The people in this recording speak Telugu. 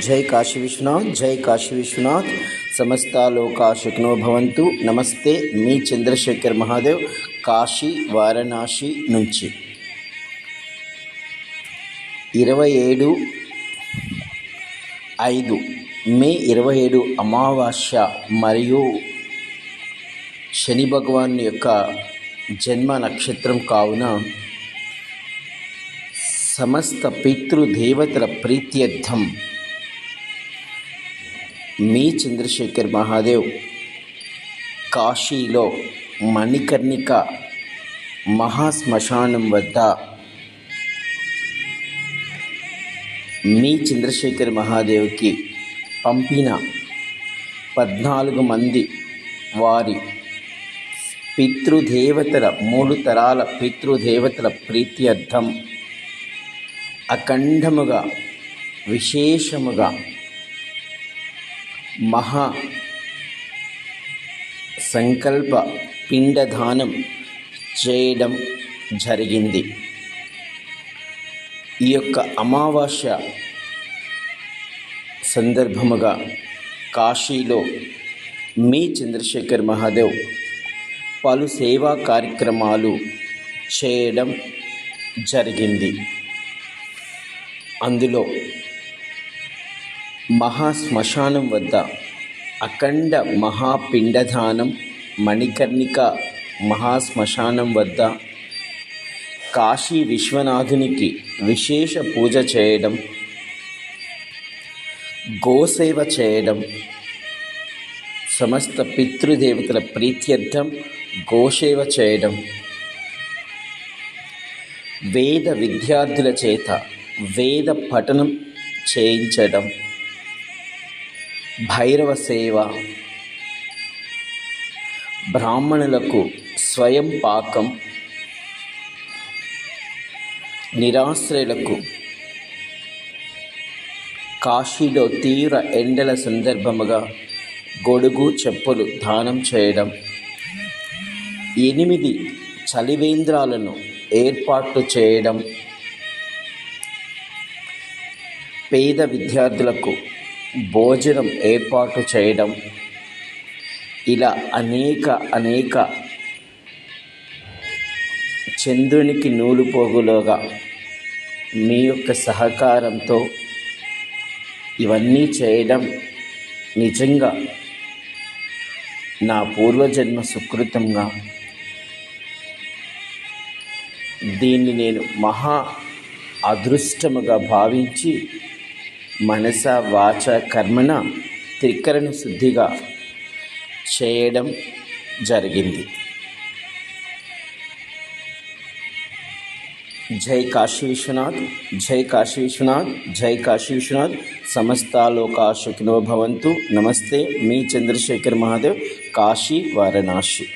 జై కాశీ విశ్వనాథ్ జై కాశీ విశ్వనాథ్. సమస్త లోకాశకునో భవంతు. నమస్తే మీ చంద్రశేఖర్ మహాదేవ్ కాశీ వారణాసి నుంచి. ఇరవై ఏడు ఐదు మే ఇరవై ఏడు అమావాస్య మరియు శని భగవాన్ యొక్క జన్మ నక్షత్రం కావున సమస్త పితృదేవతల ప్రీత్యర్థం మీ చంద్రశేఖర్ మహాదేవ్ కాశీలో మణికర్ణిక మహాశ్మశానం వద్ద మీ చంద్రశేఖర్ మహాదేవ్కి పంపిన పద్నాలుగు మంది వారి పితృదేవతల మూడు తరాల పితృదేవతల ప్రీత్యర్థం అఖండముగా విశేషముగా మహా సంకల్ప పిండదానం చేయడం జరిగింది. ఈ యొక్క అమావాస్య సందర్భముగా కాశీలో మీ చంద్రశేఖర్ మహాదేవ్ పలు సేవా కార్యక్రమాలు చేయడం జరిగింది. అందులో మహాశ్మశానం వద్ద అఖండ మహాపిండదానం మణికర్ణిక మహాశ్మశానం వద్ద కాశీ విశ్వనాథునికి విశేష పూజ చేయడం గోసేవ చేయడం సమస్త పితృదేవతల ప్రీత్యర్థం గోసేవ చేయడం. వేద విద్యార్థుల చేత వేద పఠనం చేయించడం. భైరవ సేవ బ్రాహ్మణులకు స్వయం పాకం. నిరాశ్రయులకు కాశీలో తీవ్ర ఎండల సందర్భముగా గొడుగు చెప్పులు దానం చేయడం. ఎనిమిది చలివేంద్రాలను ఏర్పాటు చేయడం. పేద విద్యార్థులకు భోజనం ఏర్పాటు చేయడం. ఇలా అనేక అనేక చంద్రునికి నూలు పోగులోగా మీ యొక్క సహకారంతో ఇవన్నీ చేయడం నిజంగా నా పూర్వజన్మ సుకృతంగా. దీన్ని నేను మహా అదృష్టముగా భావించి మనస వాచ కర్మణ త్రికరణ శుద్ధిగా చేయడం జరిగింది. జై కాశీ విశ్వనాథ్ జై కాశీ విశ్వనాథ్ జై కాశీ విశ్వనాథ్. సమస్తాలోకాశకినో భవంతు. నమస్తే మీ చంద్రశేఖర్ మహాదేవ్. కాశీ వారణాసి.